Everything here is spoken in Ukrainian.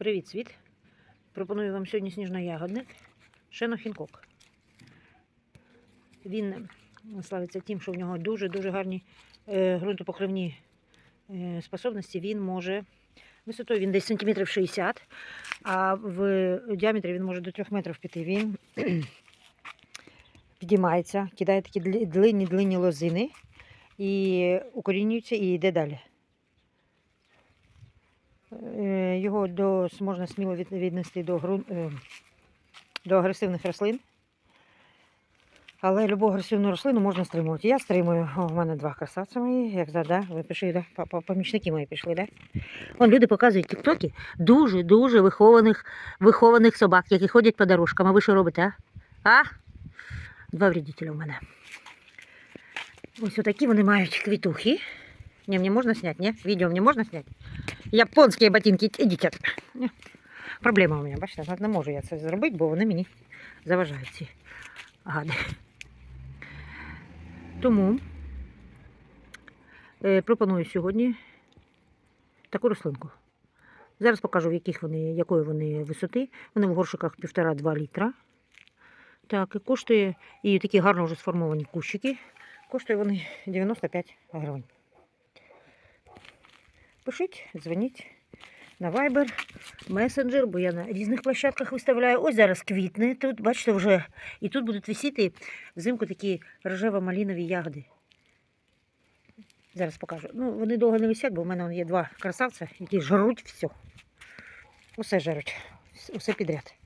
Привіт, світ! Пропоную вам сьогодні сніжно-ягодник Шенохінкок. Він славиться тим, що в нього дуже-дуже гарні е, ґрунтопокривні е, способності. Він може висотою він десь сантиметрів 60, а в діаметрі він може до 3 метрів піти. Він підіймається, кидає такі длинні-длинні лозини і укорінюється і йде далі. Е, Його до, можна сміло віднести до, грун, е, до агресивних рослин. Але любу агресивну рослину можна стримувати. Я стримую. О, у мене два красавці мої, як да, да, ви пішли, да? По- по- Помічники мої пішли, да? Вон люди показують в тіктокі дуже-дуже вихованих, вихованих собак, які ходять по дорожкам. А ви що робите, а? А? Два вредителя у мене. Ось отакі вони мають квітухи. Не, мне можно снять, не? Видео мне можно снять? Японські ботинки, ідіть. от. Проблема у мене, бачите, не можу я це зробити, бо вони мені заважають ці гади. Тому е, пропоную сьогодні таку рослинку. Зараз покажу, в яких вони, якої вони висоти. Вони в горшиках 1,5-2 літра. Так, і коштує, і такі гарно вже сформовані кущики. Коштує вони 95 гривень. Пишіть, дзвоніть на Viber, месенджер, бо я на різних площадках виставляю. Ось зараз квітне. Тут, бачите, вже і тут будуть висіти взимку такі рожево-малінові ягоди. Зараз покажу. Ну, вони довго не висять, бо в мене є два красавця, які жруть все. Усе жруть, усе підряд.